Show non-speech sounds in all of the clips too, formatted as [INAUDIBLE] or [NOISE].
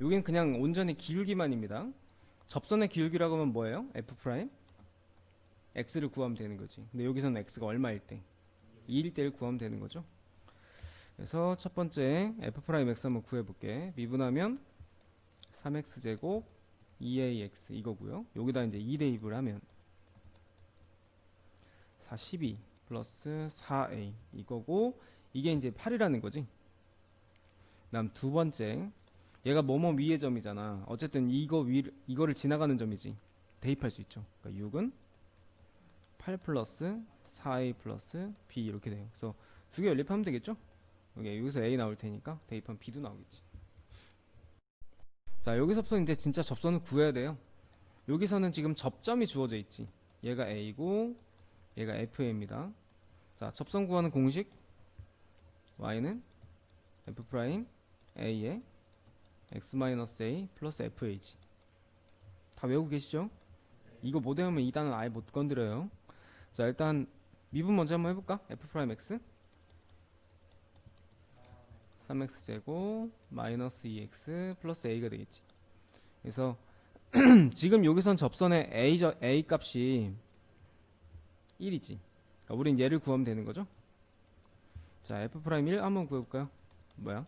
여긴 그냥 온전히 기울기만입니다. 접선의 기울기라고 하면 뭐예요? f 프라임? x를 구하면 되는 거지. 근데 여기서는 x가 얼마일 때? 2일 때를 구하면 되는 거죠. 그래서 첫 번째 f 프라임 x 한번 구해 볼게. 미분하면 3x 제곱 2ax 이거고요. 여기다 이제 2 대입을 하면 4 12 플러스 4a 이거고 이게 이제 8이라는 거지. 그다음 두 번째 얘가 뭐뭐 위의 점이잖아. 어쨌든 이거 위 이거를 지나가는 점이지. 대입할 수 있죠. 그러니까 6은 8 플러스 4a 플러스 b 이렇게 돼요. 그래서 두 개 연립하면 되겠죠? 여기 여기서 a 나올 테니까 대입하면 b도 나오겠지. 자 여기서부터 이제 진짜 접선을 구해야 돼요. 여기서는 지금 접점이 주어져 있지. 얘가 a고 얘가 fa입니다. 자 접선 구하는 공식 y는 f 프라임 a에 x-a 플러스 fh 다 외우고 계시죠? 이거 못 외우면 이 단은 아예 못 건드려요. 자 일단 미분 먼저 한번 해볼까? f 프라임 x 3x 제곱 마이너스 2x 플러스 a가 되겠지. 그래서 [CLEARS THROAT] 지금 여기선 접선의 a, 저, a 값이 1이지. 그러니까 우린 얘를 구하면 되는 거죠. 자 f 프라임 1 한번 구해볼까요? 뭐야?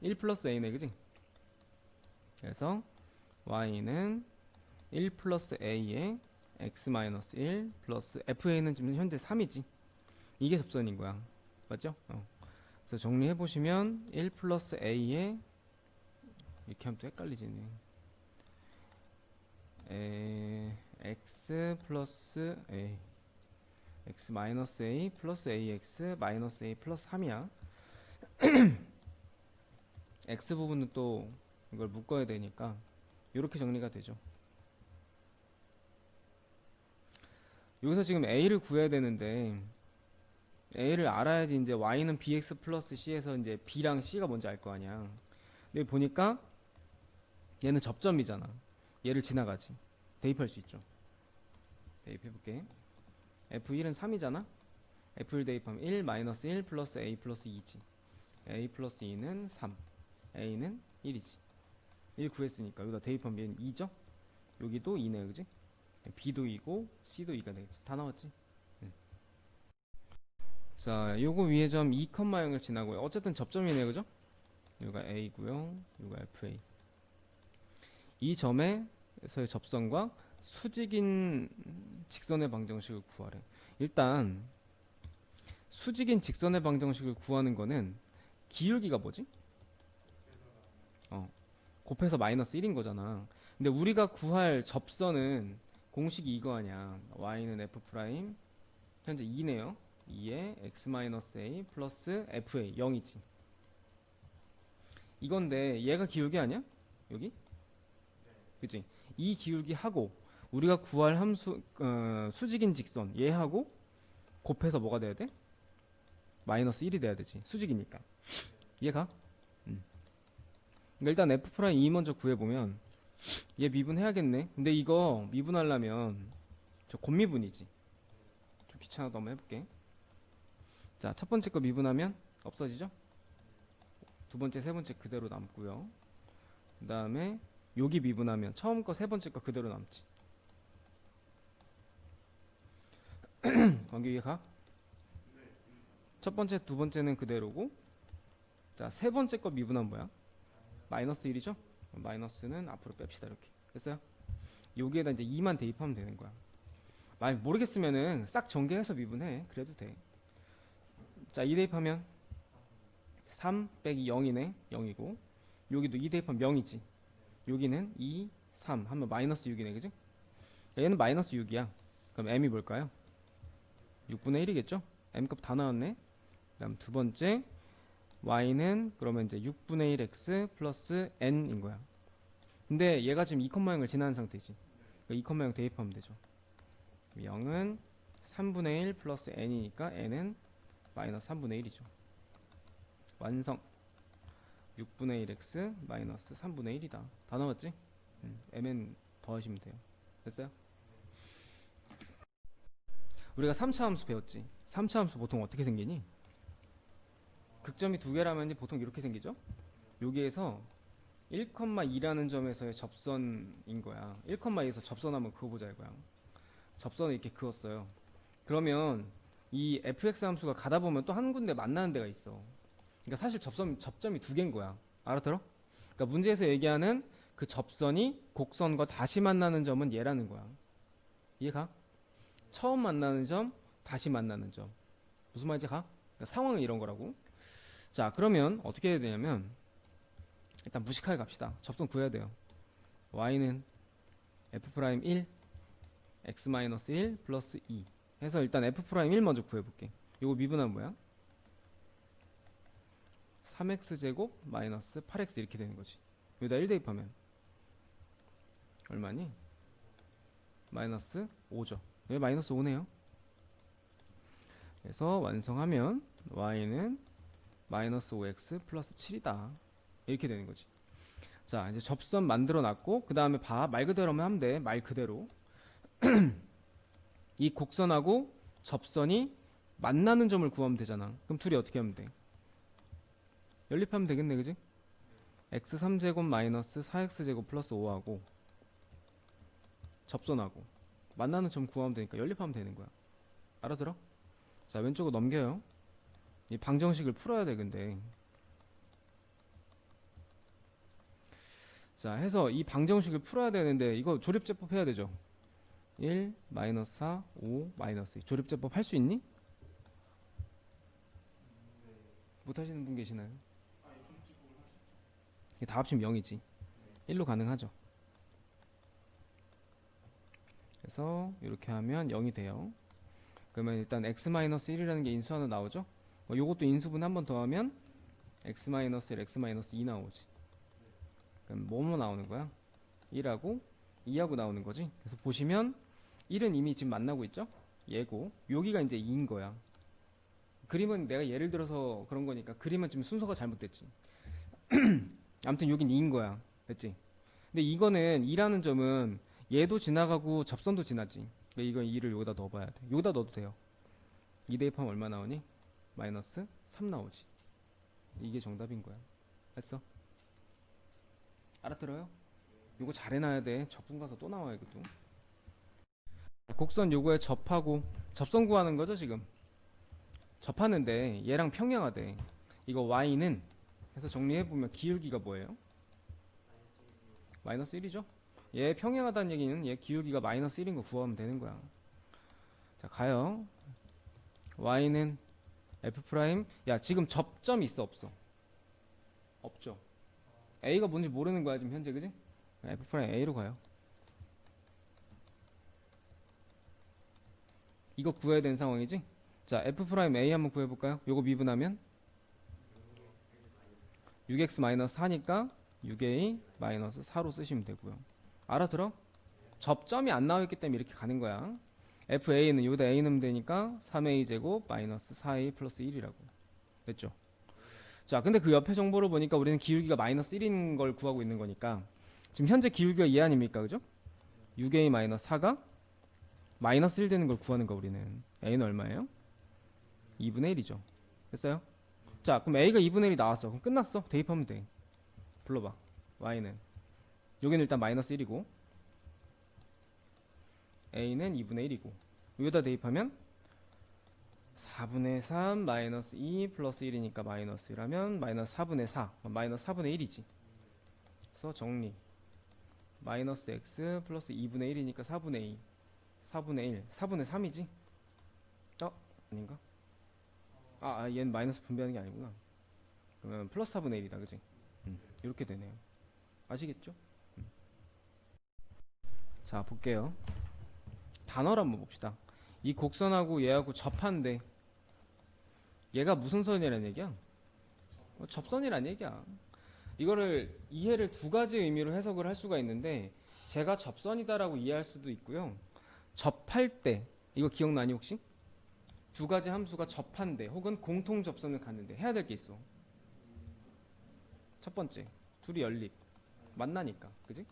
1 플러스 a네 그지? 그래서 y는 1 플러스 a에 x 마이너스 1 플러스 fa는 지금 현재 3이지 이게 접선인 거야 맞죠? 어. 그래서 정리해 보시면 1 플러스 a에 이렇게 하면 또 헷갈리지네 에, x 플러스 a x 마이너스 a 플러스 ax 마이너스 a 플러스 3이야 [CLEARS THROAT] x 부분은 또 이걸 묶어야 되니까 이렇게 정리가 되죠. 여기서 지금 a를 구해야 되는데 a를 알아야지 이제 y는 bx 플러스 c에서 이제 b랑 c가 뭔지 알 거 아니야. 근데 보니까 얘는 접점이잖아. 얘를 지나가지. 대입할 수 있죠. 대입해 볼게. f1은 3이잖아. f1 대입하면 1 마이너스 1 플러스 a 플러스 2지. a 플러스 2는 3. A는 1이지. 1 구했으니까 여기다 대입하면 얘는 2죠? 여기도 2네 그지? b도 2고 c도 2가 되겠지. 다 나왔지? 응. 자 요거 위에 점 2,0을 지나고요 어쨌든 접점이네 그죠? 여기가 a고요. 여기가 fa 이 점에서의 접선과 수직인 직선의 방정식을 구하래. 일단 수직인 직선의 방정식을 구하는 거는 기울기가 뭐지? 곱해서 마이너스 1인 거잖아. 근데 우리가 구할 접선은 공식이 이거 아니야. y는 f 프라임 현재 2네요. 2에 x 마이너스 a 플러스 fa 0이지. 이건데 얘가 기울기 아니야? 여기? 그지? 이 기울기 하고 우리가 구할 함수 어, 수직인 직선 얘하고 곱해서 뭐가 돼야 돼? 마이너스 1이 돼야 되지. 수직이니까. 이해가? 일단 f 프라임 2 먼저 구해보면 얘 미분해야겠네. 근데 이거 미분하려면 저 곱미분이지. 좀 귀찮아도 한번 해볼게. 자 첫 번째 거 미분하면 없어지죠? 두 번째 세 번째 그대로 남고요. 그 다음에 여기 미분하면 처음 거 세 번째 거 그대로 남지. [CLEARS THROAT] 관계 이해가? 첫 번째 두 번째는 그대로고 자 세 번째 거 미분하면 뭐야? 마이너스 1이죠? 마이너스는 앞으로 뺍시다 이렇게 됐어요? 여기에다 이제 2만 대입하면 되는 거야 만약 모르겠으면은 싹 전개해서 미분해 그래도 돼자 2 대입하면 3 빼기 0이네 0이고 여기도 2 대입하면 0이지 여기는 2 3 하면 마이너스 6이네 그지? 얘는 마이너스 6이야 그럼 m이 뭘까요? 6분의 1이겠죠? m값 다 나왔네 그 다음 두 번째 y는 그러면 이제 6분의 1x 플러스 n인 거야. 근데 얘가 지금 2,0을 지나는 상태지. 그러니까 2,0 대입하면 되죠. 0은 3분의 1 플러스 n이니까 n은 마이너스 3분의 1이죠. 완성. 6분의 1x 마이너스 3분의 1이다. 다 나왔지? 음, mn 더하시면 돼요. 됐어요? 우리가 3차 함수 배웠지? 3차 함수 보통 어떻게 생기니? 극점이 두 개라면 보통 이렇게 생기죠? 여기에서 1,2라는 점에서의 접선인 거야. 1,2에서 접선하면 그거 보자 이거야. 접선을 이렇게 그었어요. 그러면 이 fx 함수가 가다 보면 또 한 군데 만나는 데가 있어. 그러니까 사실 접선 접점이 두 개인 거야. 알아들어? 그러니까 문제에서 얘기하는 그 접선이 곡선과 다시 만나는 점은 얘라는 거야. 이해가? 처음 만나는 점, 다시 만나는 점. 무슨 말인지 가? 그러니까 상황은 이런 거라고. 자, 그러면 어떻게 해야 되냐면 일단 무식하게 갑시다. 접선 구해야 돼요. y는 f'1 x-1 플러스 2 해서 일단 f'1 먼저 구해볼게. 요거 미분하면 뭐야? 3x제곱 마이너스 8x 이렇게 되는 거지. 여기다 1 대입하면 얼마니? 마이너스 5죠. 여기 마이너스 5네요. 그래서 완성하면 y는 마이너스 5x 플러스 7이다. 이렇게 되는 거지. 자, 이제 접선 만들어 놨고 그 다음에 봐. 말 그대로만 하면 돼. 말 그대로. [CLEARS THROAT] 이 곡선하고 접선이 만나는 점을 구하면 되잖아. 그럼 둘이 어떻게 하면 돼? 연립하면 되겠네, 그지? x 3제곱 마이너스 4x제곱 플러스 5하고 접선하고 만나는 점 구하면 되니까 연립하면 되는 거야. 알아들어? 자, 왼쪽으로 넘겨요. 이 방정식을 풀어야 돼, 근데. 자, 해서 이 방정식을 풀어야 되는데 이거 조립제법 해야 되죠. 1 마이너스 4 5 마이너스 2 조립제법 할 수 있니? 못 하시는 분 계시나요? 이게 다 합치면 0이지. 1로 가능하죠. 그래서 이렇게 하면 0이 돼요. 그러면 일단 x-1이라는 게 인수하나 나오죠? 어, 요것도 인수분 한 번 더 하면 x-1, x-2 나오지. 그럼 뭐뭐 나오는 거야? 1하고 2하고 나오는 거지. 그래서 보시면 1은 이미 지금 만나고 있죠? 얘고 여기가 이제 2인 거야. 그림은 내가 예를 들어서 그런 거니까 그림은 지금 순서가 잘못됐지. [CLEARS THROAT] 아무튼 여긴 2인 거야. 됐지? 근데 이거는 2라는 점은 얘도 지나가고 접선도 지나지. 그러니까 이건 2를 여기다 넣어봐야 돼. 여기다 넣어도 돼요. 2 대입하면 얼마 나오니? 마이너스 3 나오지. 이게 정답인 거야. 됐어? 알아들어요? 이거 잘 해놔야 돼. 적분 가서 또 나와 이것도. 곡선 요거에 접하고 접선 구하는 거죠 지금. 접하는데 얘랑 평행하대. 이거 y는 해서 정리해 보면 기울기가 뭐예요? 마이너스 1이죠? 얘 평행하다는 얘기는 얘 기울기가 마이너스 1인 거 구하면 되는 거야. 자 가요. y는 f 프라임. 야 지금 접점 있어 없어? 없죠. a가 뭔지 모르는 거야 지금 현재 그지? f 프라임 a로 가요. 이거 구해야 되는 상황이지? 자 f 프라임 a 한번 구해볼까요? 요거 미분하면 6x 마이너스 4니까 6a 마이너스 4로 쓰시면 되고요. 알아들어? 접점이 안 나와 있기 때문에 이렇게 가는 거야. Fa는 여기다 a 넣으면 되니까 3a 제곱 마이너스 4a 플러스 1이라고. 됐죠? 자, 근데 그 옆에 정보를 보니까 우리는 기울기가 마이너스 1인 걸 구하고 있는 거니까 지금 현재 기울기가 2 아닙니까? 그죠? 6a 마이너스 4가 마이너스 1 되는 걸 구하는 거 우리는. a는 얼마예요? 2분의 1이죠. 됐어요? 자, 그럼 a가 2분의 1이 나왔어. 그럼 끝났어. 대입하면 돼. 불러봐. y는. 여기는 일단 마이너스 1이고 a는 2분의 1이고 여기다 대입하면 4분의 3 마이너스 2 플러스 1이니까 마이너스 1하면 마이너스 4분의 4 마이너스 4분의 1이지 그래서 정리 마이너스 x 플러스 2분의 1이니까 4분의 2 4분의 1 4분의 3이지 어? 아닌가? 아, 아 얘는 마이너스 분배하는 게 아니구나 그러면 플러스 4분의 1이다 그지? 음, 이렇게 되네요 아시겠죠? 음. 자 볼게요 단어를 한번 봅시다 이 곡선하고 얘하고 접한데 얘가 무슨 선이라는 얘기야? 어, 접선이란 얘기야. 이거를 이해를 두 가지 의미로 해석을 할 수가 있는데 제가 접선이다라고 이해할 수도 있고요. 접할 때 이거 기억나니 혹시? 두 가지 함수가 접한데 혹은 공통 접선을 갖는데 해야 될 게 있어. 첫 번째, 둘이 연립 만나니까, 그지?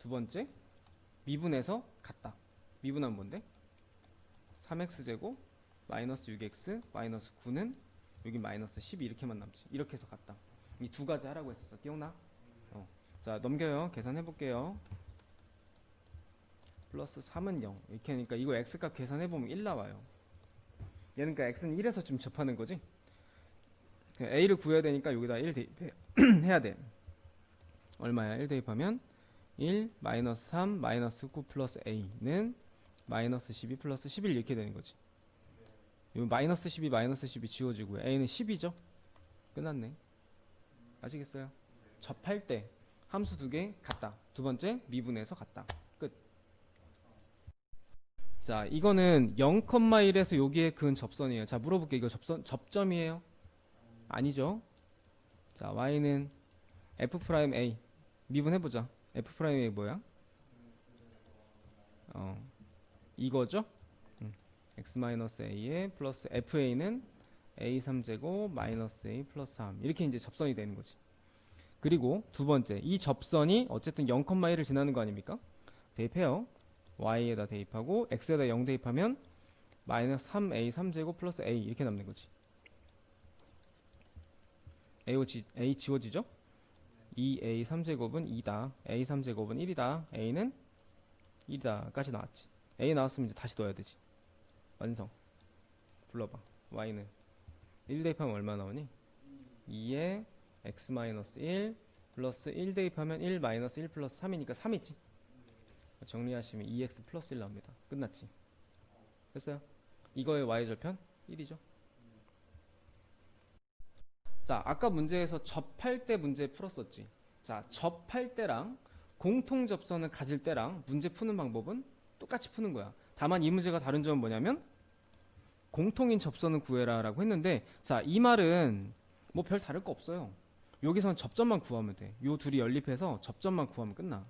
두 번째, 미분해서 같다. 미분하면 뭔데? 3x제곱 마이너스 6x 마이너스 9는 여기 마이너스 12 이렇게만 남지. 이렇게 해서 갔다. 이 두 가지 하라고 했었어. 기억나? 어. 자 넘겨요. 계산해 볼게요. 플러스 3은 0 이렇게 하니까 이거 x값 계산해 보면 1 나와요. 얘는 그러니까 x는 1에서 좀 접하는 거지? a를 구해야 되니까 여기다 1 대입해야 [CLEARS THROAT] 돼. 얼마야? 1 대입하면 1 마이너스 3 마이너스 9 플러스 a는 마이너스 12 플러스 11 이렇게 되는 거지. 요 마이너스 12 마이너스 12 지워지고요. A는 10이죠? 끝났네. 아시겠어요? 접할 때 함수 두 개 같다. 두 번째 미분해서 같다. 끝. 자 이거는 0,1에서 여기에 그은 접선이에요. 자 물어볼게 이거 접선 접점이에요? 아니죠? 자 y는 f 프라임 a. 미분해 보자 f 프라임 a 뭐야? 어 이거죠? 음. x a에 플러스 fa는 a 3제곱 마이너스 a 플러스 3 이렇게 이제 접선이 되는 거지. 그리고 두 번째 이 접선이 어쨌든 0,1을 지나는 거 아닙니까? 대입해요. Y에다 대입하고 x에다 0 대입하면 마이너스 3a 3제곱 플러스 a 이렇게 남는 거지. A, 지, a 지워지죠 2a 3제곱은 2다. a 3제곱은 1이다. a는 1이다. 까지 나왔지. a 나왔으면 이제 다시 넣어야 되지. 완성. 불러봐. y는 1 대입하면 얼마 나오니? 2에 x 마이너스 1 플러스 1 대입하면 1 마이너스 1 플러스 3이니까 3이지. 정리하시면 2x 플러스 1 나옵니다. 끝났지? 됐어요? 이거의 y절편 1이죠 자 아까 문제에서 접할 때 문제 풀었었지. 자 접할 때랑 공통 접선을 가질 때랑 문제 푸는 방법은 똑같이 푸는 거야. 다만 이 문제가 다른 점은 뭐냐면 공통인 접선을 구해라라고 했는데 자 이 말은 뭐 별 다를 거 없어요. 여기선 접점만 구하면 돼 요 둘이 연립해서 접점만 구하면 끝나.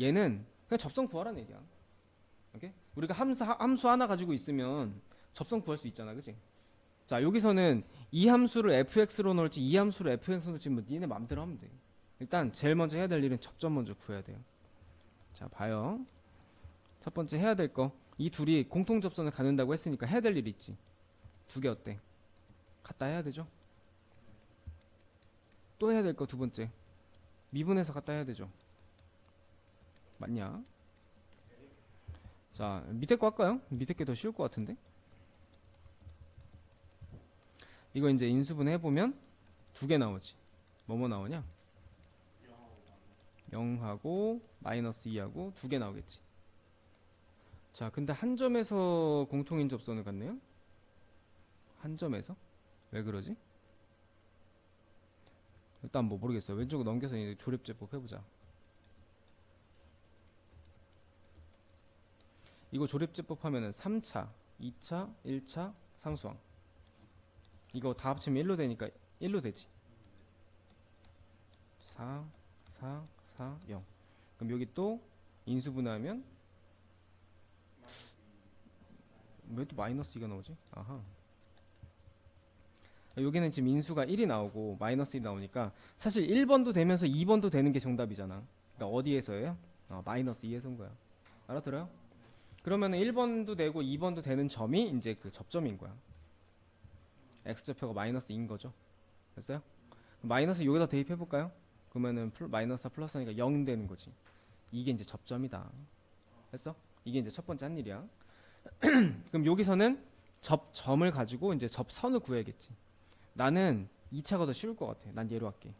얘는 그냥 접선 구하라는 얘기야. 오케이? 우리가 함수, 함수 하나 가지고 있으면 접선 구할 수 있잖아 그지 자 여기서는 이 함수를 fx로 넣을지 이 함수를 fx로 넣을지 뭐 니네 맘대로 하면 돼. 일단 제일 먼저 해야 될 일은 접점 먼저 구해야 돼요. 자 봐요. 첫 번째 해야 될 거. 이 둘이 공통 접선을 갖는다고 했으니까 해야 될 일이 있지. 두 개 어때? 갖다 해야 되죠? 또 해야 될 거 두 번째. 미분해서 갖다 해야 되죠? 맞냐? 자 밑에 거 할까요? 밑에 게 더 쉬울 것 같은데 이거 이제 인수분 해보면 두 개 나오지. 뭐뭐 나오냐? 0하고 마이너스 2하고 두 개 나오겠지. 자 근데 한 점에서 공통인 접선을 갖네요. 한 점에서? 왜 그러지? 일단 뭐 모르겠어요. 왼쪽으로 넘겨서 조립제법 해보자. 이거 조립제법 하면은 3차 2차 1차 상수항 이거 다 합치면 1로 되니까 1로 되지 4 4 4 0 그럼 여기 또 인수분해하면 왜 또 마이너스 2가 나오지? 아하 여기는 지금 인수가 1이 나오고 마이너스 1이 나오니까 사실 1번도 되면서 2번도 되는 게 정답이잖아 그러니까 어디에서예요? 어, 마이너스 2에서인 거야 알아들어요? 그러면 1번도 되고 2번도 되는 점이 이제 그 접점인 거야 x좌표가 마이너스 2인 거죠? 됐어요? 마이너스 여기다 대입해 볼까요? 그러면은 플, 마이너스 플러스 하니까 0 되는 거지. 이게 이제 접점이다. 됐어? 이게 이제 첫 번째 한 일이야. [CLEARS THROAT] 그럼 여기서는 접점을 가지고 이제 접선을 구해야겠지. 나는 2차가 더 쉬울 것 같아. 난 얘로 할게.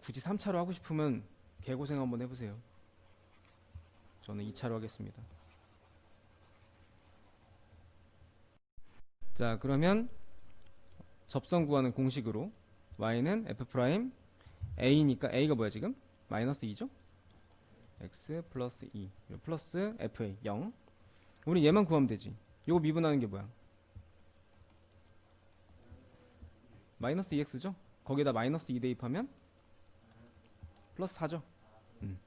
굳이 3차로 하고 싶으면 개고생 한번 해보세요. 저는 2차로 하겠습니다 자 그러면 접선 구하는 공식으로 y는 f 프라임 a니까 a가 뭐야 지금? 마이너스 2죠? x 플러스 2 플러스 fa 0 우리 얘만 구하면 되지 요거 미분하는 게 뭐야? 마이너스 2x죠? 거기다 마이너스 2 대입하면 플러스 4죠? 음.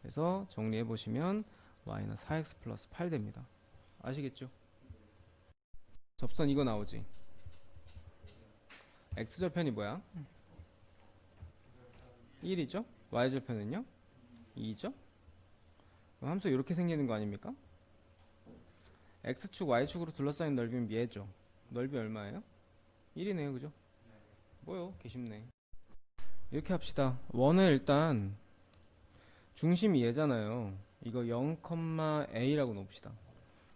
그래서 정리해 보시면 y는 4x 플러스 8 됩니다 아시겠죠? 접선 이거 나오지 x절편이 뭐야? 1이죠? y절편은요? 2죠? 그럼 함수 이렇게 생기는 거 아닙니까? x축, y축으로 둘러싸인 넓이는 얘죠. 넓이 얼마예요? 1이네요, 그죠? 뭐요? 개쉽네. 이렇게 합시다. 원을 일단 중심이 얘잖아요. 이거 0,a라고 놓읍시다.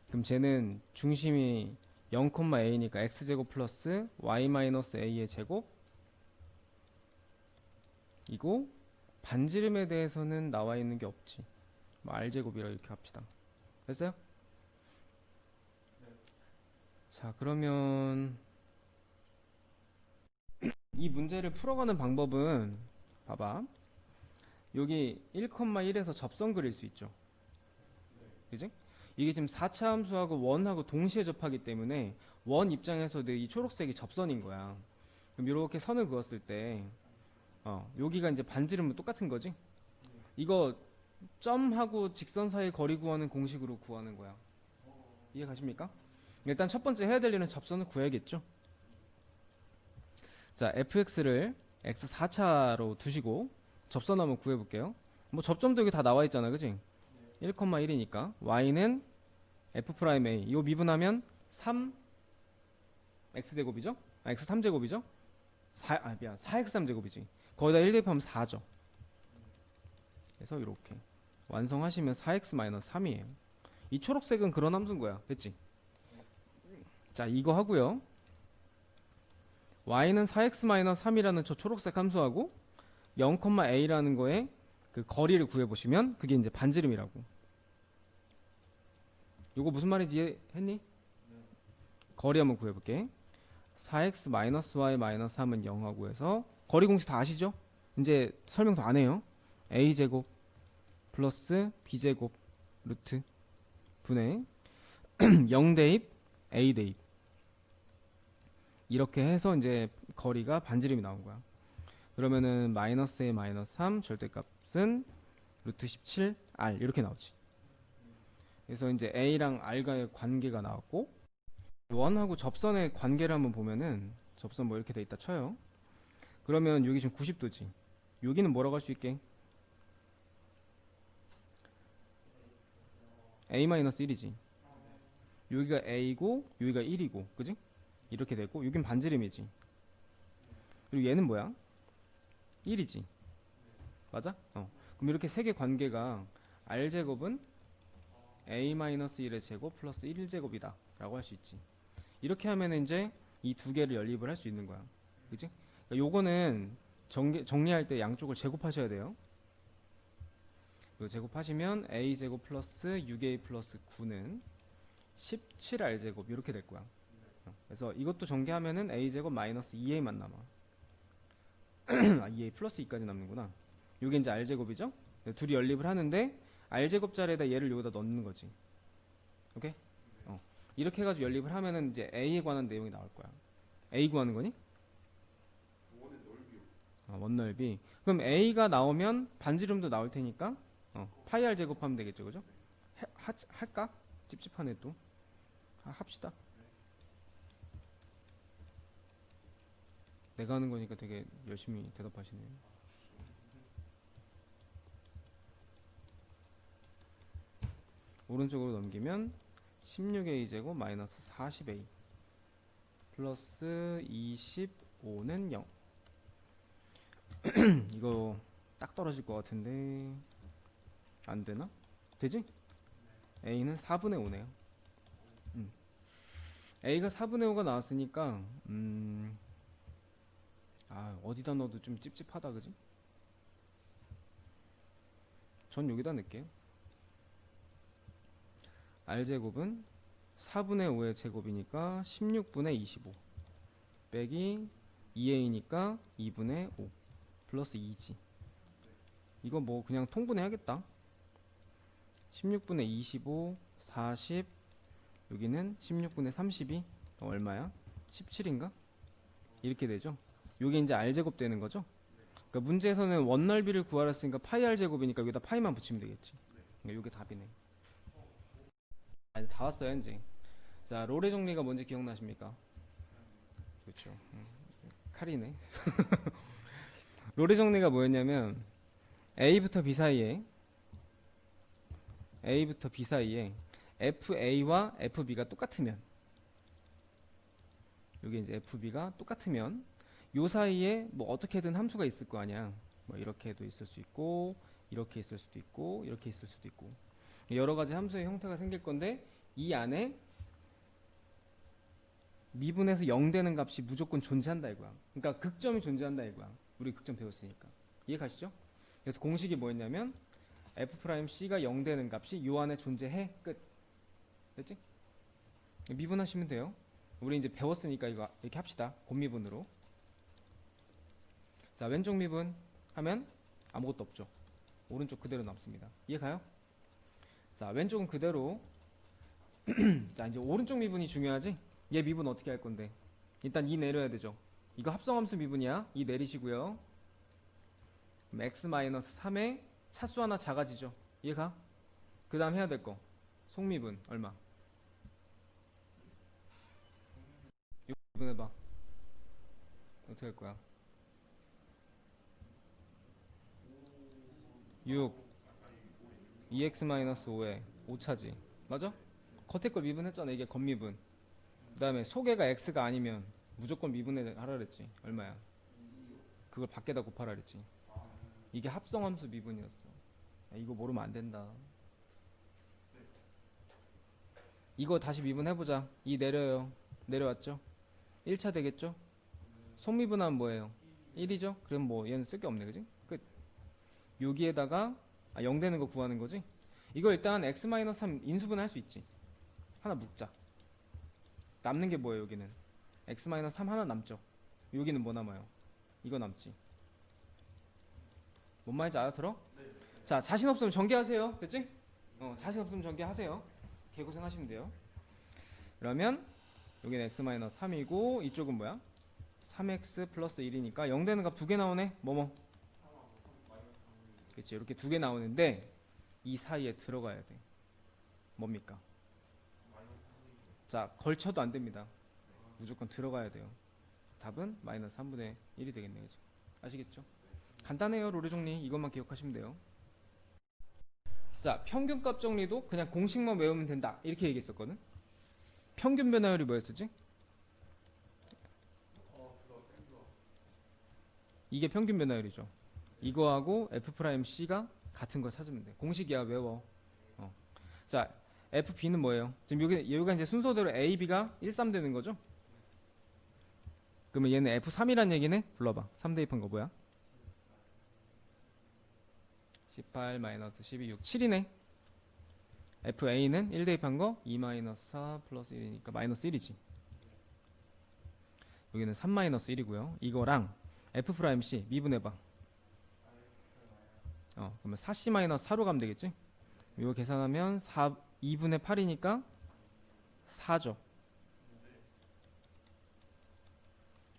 그럼 쟤는 중심이 0,a니까 x제곱 플러스 y 마이너스 a의 제곱 이고 반지름에 대해서는 나와 있는 게 없지. 뭐 r제곱이라 이렇게 합시다. 됐어요? 자, 그러면 이 문제를 풀어가는 방법은 봐봐. 여기 1,1에서 접선 그릴 수 있죠. 그지? 이게 지금 4차 함수하고 원하고 동시에 접하기 때문에 원 입장에서도 이 초록색이 접선인 거야. 그럼 이렇게 선을 그었을 때 어, 여기가 이제 반지름은 똑같은 거지? 이거 점하고 직선 사이 거리 구하는 공식으로 구하는 거야. 이해 가십니까? 일단 첫 번째 해야 될 일은 접선을 구해야겠죠. 자, fx를 x 4차로 두시고 접선 한번 구해 볼게요. 뭐 접점도 여기 다 나와 있잖아. 그지? 1,1이니까 y는 f 프라임 a 이거 미분하면 3 x 제곱이죠? 아, x 3 제곱이죠? 4, 아 미안 4x 3 제곱이지. 거기다 1 대입하면 4죠. 그래서 이렇게 완성하시면 4x 3이에요. 이 초록색은 그런 함수인 거야. 됐지? 자, 이거 하고요. y는 4x 3이라는 저 초록색 함수하고 0,a라는 거에 그 거리를 구해 보시면 그게 이제 반지름이라고. 요거 무슨 말인지 이해했니? 거리 한번 구해 볼게. 4x y 3은 0하고 해서 거리 공식 다 아시죠? 이제 설명 더안 해요. a 제곱 플러스 b 제곱 루트 분의 [CLEARS THROAT] 0 대입 a 대입 이렇게 해서 이제 거리가 반지름이 나온 거야. 그러면은 마이너스 의 마이너스 3 절대값 은 루트 17 r 이렇게 나오지. 그래서 이제 a랑 r과의 관계가 나왔고 원하고 접선의 관계를 한번 보면은 접선 뭐 이렇게 돼 있다 쳐요. 그러면 여기 지금 90도지. 여기는 뭐라고 할 수 있게? a-1이지. 여기가 a고 여기가 1이고. 그지? 이렇게 되고 여긴 반지름이지. 그리고 얘는 뭐야? 1이지. 맞아? 어. 그럼 이렇게 세 개 관계가 r 제곱은 a-1의 제곱 플러스 1 제곱이다. 라고 할 수 있지. 이렇게 하면 이제 이 두 개를 연립을 할 수 있는 거야. 그지? 그러니까 요거는 정리, 정리할 때 양쪽을 제곱하셔야 돼요. 요 제곱하시면 a 제곱 플러스 6a 플러스 9는 17r 제곱 이렇게 될 거야. 어, 그래서 이것도 전개하면은 a 제곱 마이너스 2a만 남아. [CLEARS THROAT] 아, 2a 플러스 2까지 남는구나. 요게 이제 r 제곱이죠? 둘이 연립을 하는데 r 제곱 자리에다 얘를 여기다 넣는 거지. 오케이? 어. 이렇게 해가지고 연립을 하면은 이제 a에 관한 내용이 나올 거야. a 구하는 거니? 아, 원넓이. 그럼 a가 나오면 반지름도 나올 테니까 어, 파이 r 제곱하면 되겠죠, 그죠? 해- 하, 할까? 찝찝하네 또. 아, 합시다. 내가 하는 거니까 되게 열심히 대답하시네요. 오른쪽으로 넘기면 16a 제곱 마이너스 40a 플러스 25는 0. [CLEARS THROAT] 이거 딱 떨어질 것 같은데 안 되나? 되지? a는 4분의 5네요. 음. a가 4분의 5가 나왔으니까 음. 아 어디다 넣어도 좀 찝찝하다 그지? 전 여기다 넣을게요. R제곱은 4분의 5의 제곱이니까 16분의 25 빼기 2a니까 2분의 5 플러스 2지. 이거 뭐 그냥 통분해야겠다. 16분의 25 40 여기는 16분의 32 얼마야? 17인가? 이렇게 되죠? 요게 이제 r제곱 되는 거죠? 그러니까 문제에서는 원넓이를 구하라 했으니까 파이 r제곱이니까 여기다 파이만 붙이면 되겠지. 그러니까 요게 답이네 아, 이제 다 왔어요 이제 자 롤의 정리가 뭔지 기억나십니까? 그렇죠 음, 칼이네 [LAUGHS] 롤의 정리가 뭐였냐면 A부터 B 사이에 a부터 b 사이에 fa와 fb가 똑같으면 여기 이제 fb가 똑같으면 요 사이에 뭐 어떻게든 함수가 있을 거 아니야. 뭐 이렇게도 있을 수 있고 이렇게 있을 수도 있고 이렇게 있을 수도 있고 여러 가지 함수의 형태가 생길 건데 이 안에 미분에서 0 되는 값이 무조건 존재한다 이거야. 그러니까 극점이 존재한다 이거야. 우리 극점 배웠으니까. 이해 가시죠? 그래서 공식이 뭐였냐면 f'c가 0 되는 값이 요 안에 존재해. 끝. 됐지? 미분하시면 돼요. 우리 이제 배웠으니까 이거 이렇게 합시다. 곱미분으로. 자, 왼쪽 미분 하면 아무것도 없죠. 오른쪽 그대로 남습니다. 이해 가요? 자, 왼쪽은 그대로. [CLEARS THROAT] 자, 이제 오른쪽 미분이 중요하지? 얘 미분 어떻게 할 건데? 일단 이 내려야 되죠. 이거 합성함수 미분이야. 이 내리시고요. 그럼 x-3에 차수 하나 작아지죠. 이해가? 그 다음 해야 될 거. 속미분 얼마? 이거 미분해봐. 어떻게 할 거야? 6 2x-5에 5차지. 맞아? 겉에 걸 미분했잖아. 이게 겉미분. 그 다음에 소개가 x가 아니면 무조건 미분해 하라 그랬지. 얼마야? 그걸 밖에다 곱하라 그랬지. 이게 합성함수 미분이었어. 야, 이거 모르면 안 된다. 이거 다시 미분해보자. 이 내려요. 내려왔죠? 1차 되겠죠? 속미분하면 뭐예요? 1이죠? 그럼 뭐 얘는 쓸 게 없네. 그지? 끝. 여기에다가 아, 0 되는 거 구하는 거지? 이거 일단 x-3 인수분 할수 있지. 하나 묶자. 남는 게 뭐예요, 여기는? x-3 하나 남죠. 여기는 뭐 남아요? 이거 남지. 뭔 말인지 알아들어? 자, 자신 없으면 전개하세요. 됐지? 어, 자신 없으면 전개하세요. 개고생 하시면 돼요. 그러면 여기는 x-3이고 이쪽은 뭐야? 3x 플러스 1이니까 0 되는 값 두 개 나오네. 뭐뭐? 그렇지. 이렇게 두 개 나오는데 이 사이에 들어가야 돼. 뭡니까? 자, 걸쳐도 안 됩니다. 무조건 들어가야 돼요. 답은 마이너스 3분의 1이 되겠네. 그죠? 아시겠죠? 간단해요. 로레 정리. 이것만 기억하시면 돼요. 자, 평균값 정리도 그냥 공식만 외우면 된다. 이렇게 얘기했었거든. 평균 변화율이 뭐였었지? 이게 평균 변화율이죠. 이거하고 f'c가 같은 거 찾으면 돼. 공식이야 외워. 어. 자, fb는 뭐예요? 지금 여기 여기가 이제 순서대로 a, b가 1, 3 되는 거죠? 그러면 얘는 f3이란 얘기네. 불러봐. 3 대입한 거 뭐야? 18 마이너스 12, 6, 7이네. fa는 1 대입한 거 2 마이너스 4 플러스 1이니까 마이너스 1이지. 여기는 3 마이너스 1이고요. 이거랑 f'c 미분해봐. 어, 그러면 4c 마이너스 4로 가면 되겠지? 이거 계산하면 4, 2분의 8이니까 4죠.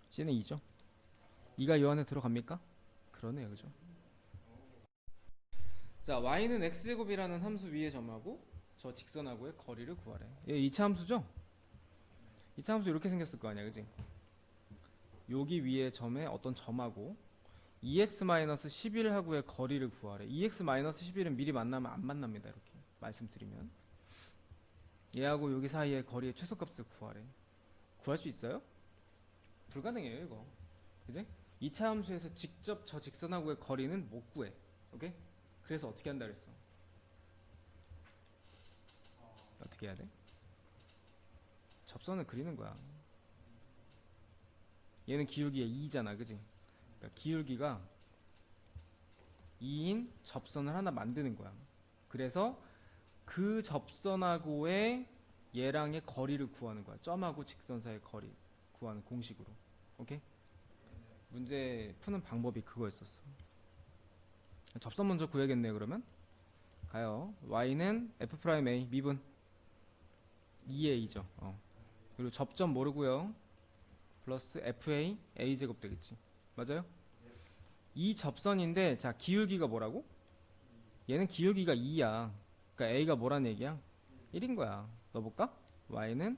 c는 2죠. 2가 요 안에 들어갑니까? 그러네요. 그죠? 자, y는 x제곱이라는 함수 위에 점하고 저 직선하고의 거리를 구하래. 얘 2차 함수죠? 2차 함수 이렇게 생겼을 거 아니야. 그지? 여기 위에 점에 어떤 점하고 2x-11하고의 거리를 구하래. 2x-11은 미리 만나면 안 만납니다. 이렇게 말씀드리면 얘하고 여기 사이의 거리의 최소값을 구하래. 구할 수 있어요? 불가능해요, 이거. 그지? 2차 함수에서 직접 저 직선하고의 거리는 못 구해. 오케이? 그래서 어떻게 한다 그랬어? 어떻게 해야 돼? 접선을 그리는 거야. 얘는 기울기가 2잖아, 그지? 그러니까 기울기가 2인 접선을 하나 만드는 거야. 그래서 그 접선하고의 얘랑의 거리를 구하는 거야. 점하고 직선 사이의 거리 구하는 공식으로. 오케이? 문제 푸는 방법이 그거였었어. 접선 먼저 구해야겠네요, 그러면. 가요. y는 f'a 미분 2a죠. 어. 그리고 접점 모르고요. 플러스 fa a 제곱 되겠지. 맞아요? 이 접선인데 자 기울기가 뭐라고? 얘는 기울기가 2야. 그러니까 a가 뭐란 얘기야? 1인 거야. 넣어볼까? y는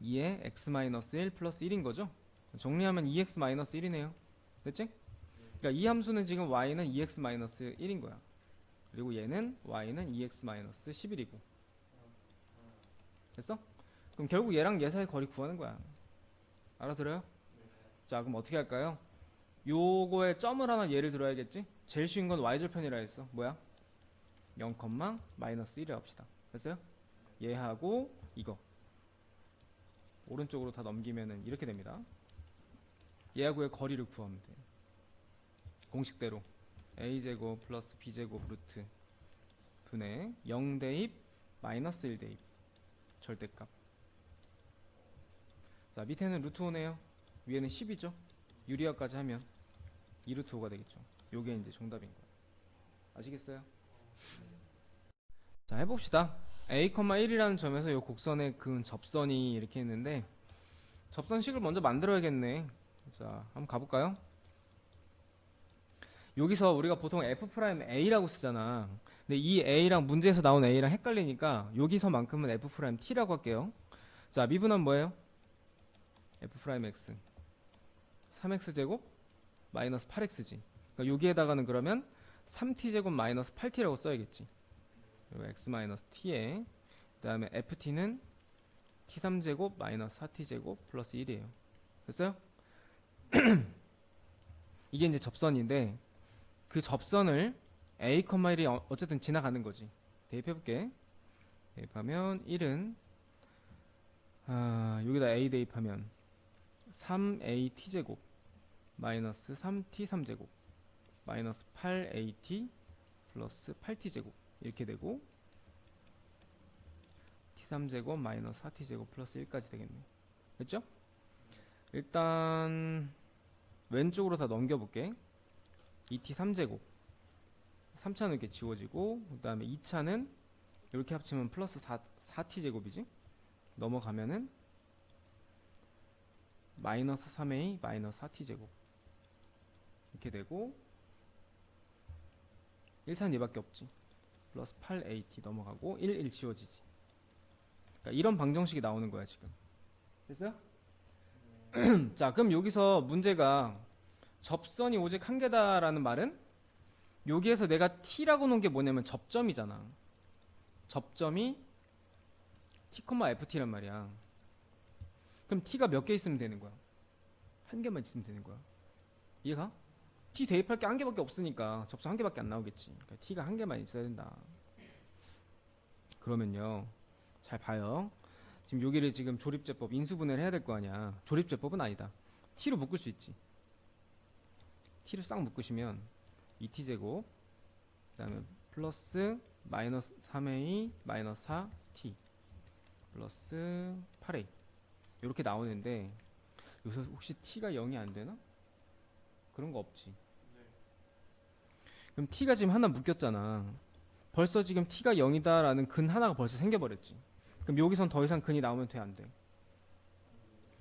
2에 x-1 플러스 1인 거죠? 정리하면 2x-1이네요. 됐지? 그러니까 이 함수는 지금 y는 2x-1인 거야. 그리고 얘는 y는 2x-11이고 됐어? 그럼 결국 얘랑 얘 사이 거리 구하는 거야 알아들어요? 자 그럼 어떻게 할까요? 요거에 점을 하나 예를 들어야겠지? 제일 쉬운 건 y절편이라 했어 뭐야? 0, 마이너스 1을 합시다 됐어요? 얘하고 이거 오른쪽으로 다 넘기면은 이렇게 됩니다 얘하고의 거리를 구하면 돼 공식대로 a제곱 플러스 b제곱 루트 분의 0 대입 마이너스 1 대입 절대값 자 밑에는 루트 5네요 위에는 10이죠. 유리화까지 하면 2루트 5가 되겠죠. 요게 이제 정답인 거예요. 아시겠어요? 자 해봅시다. A, 1이라는 점에서 요 곡선의 그 접선이 이렇게 있는데 접선식을 먼저 만들어야겠네. 자 한번 가볼까요? 여기서 우리가 보통 f'a라고 쓰잖아. 근데 이 a랑 문제에서 나온 a랑 헷갈리니까 여기서만큼은 f't라고 할게요. 자 미분은 뭐예요? f'x 3x 제곱 마이너스 8x지. 그러니까 여기에다가는 그러면 3t 제곱 마이너스 8t라고 써야겠지. 그리고 x 마이너스 t에 그 다음에 ft는 t3 제곱 마이너스 4t 제곱 플러스 1이에요. 됐어요? [CLEARS THROAT] 이게 이제 접선인데 그 접선을 a, 1이 어- 어쨌든 지나가는 거지. 대입해볼게. 대입하면 1은 아, 여기다 a 대입하면 3at 제곱 마이너스 3t 3제곱 마이너스 8at 플러스 8t 제곱 이렇게 되고 t3 제곱 마이너스 4t 제곱 플러스 1까지 되겠네. 됐죠? 일단 왼쪽으로 다 넘겨볼게. 2t 3제곱 3차는 이렇게 지워지고 그 다음에 2차는 이렇게 합치면 플러스 4, 4t 제곱이지? 넘어가면은 마이너스 3a 마이너스 4t 제곱 이렇게 되고 1차는 얘밖에 없지 플러스 8at 넘어가고 1, 1 지워지지 그러니까 이런 방정식이 나오는 거야 지금 됐어요? [CLEARS THROAT] 자 그럼 여기서 문제가 접선이 오직 한 개다라는 말은 여기에서 내가 t라고 놓은 게 뭐냐면 접점이잖아 접점이 t, ft란 말이야 그럼 t가 몇 개 있으면 되는 거야? 한 개만 있으면 되는 거야 이해가? T 대입할 게 한 개밖에 없으니까 접선 한 개밖에 안 나오겠지. 그러니까 t가 한 개만 있어야 된다. 그러면요 잘 봐요. 지금 여기를 지금 조립제법 인수분해를 해야 될 거 아니야. 조립제법은 아니다. T로 묶을 수 있지. T를 싹 묶으시면 2t 제곱 그다음에 플러스 마이너스 3a 마이너스 4t 플러스 8a 이렇게 나오는데 여기서 혹시 t가 0이 안 되나? 그런 거 없지. 그럼 t가 지금 하나 묶였잖아. 벌써 지금 t가 0이다라는 근 하나가 벌써 생겨버렸지. 그럼 여기선 더 이상 근이 나오면 돼 안 돼?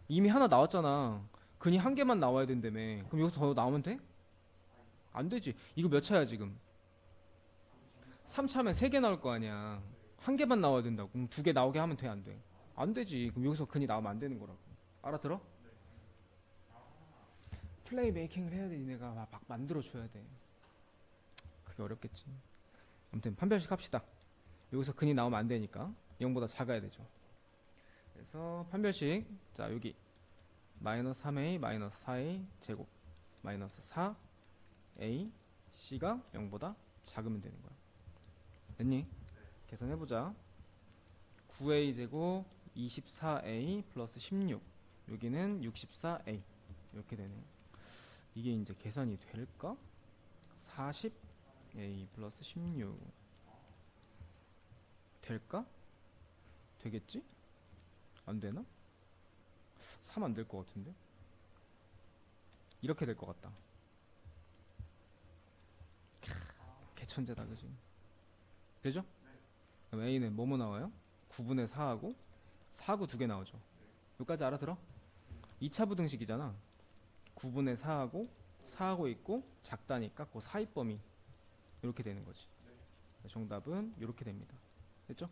이미 하나 나왔잖아. 근이 한 개만 나와야 된다며. 그럼 여기서 더 나오면 돼? 안 되지. 이거 몇 차야 지금? 3차면 3개 나올 거 아니야. 한 개만 나와야 된다고. 그럼 두 개 나오게 하면 돼 안 돼? 안 되지. 그럼 여기서 근이 나오면 안 되는 거라고. 알아들어? 플레이 메이킹을 해야 돼. 니네가 막, 막 만들어 줘야 돼. 그게 어렵겠지. 아무튼 판별식 합시다. 여기서 근이 나오면 안 되니까 0보다 작아야 되죠. 그래서 판별식 자 여기 마이너스 3a 마이너스 4a 제곱 마이너스 4a c가 0보다 작으면 되는 거야. 됐니? 계산해보자. 9a 제곱 24a 플러스 16 여기는 64a 이렇게 되네. 이게 이제 계산이 될까? 40a 플러스 16 될까? 되겠지? 안 되나? 3 안 될 것 같은데? 이렇게 될 것 같다. 캬, 개천재다 그지? 되죠? 그럼 A는 뭐뭐 나와요? 9분의 4하고 4구 두개 나오죠. 여기까지 알아들어? 2차 부등식이잖아. 9분의 4하고 4하고 있고 작다니까 그 사이 범위 이렇게 되는 거지. 정답은 이렇게 됩니다. 됐죠?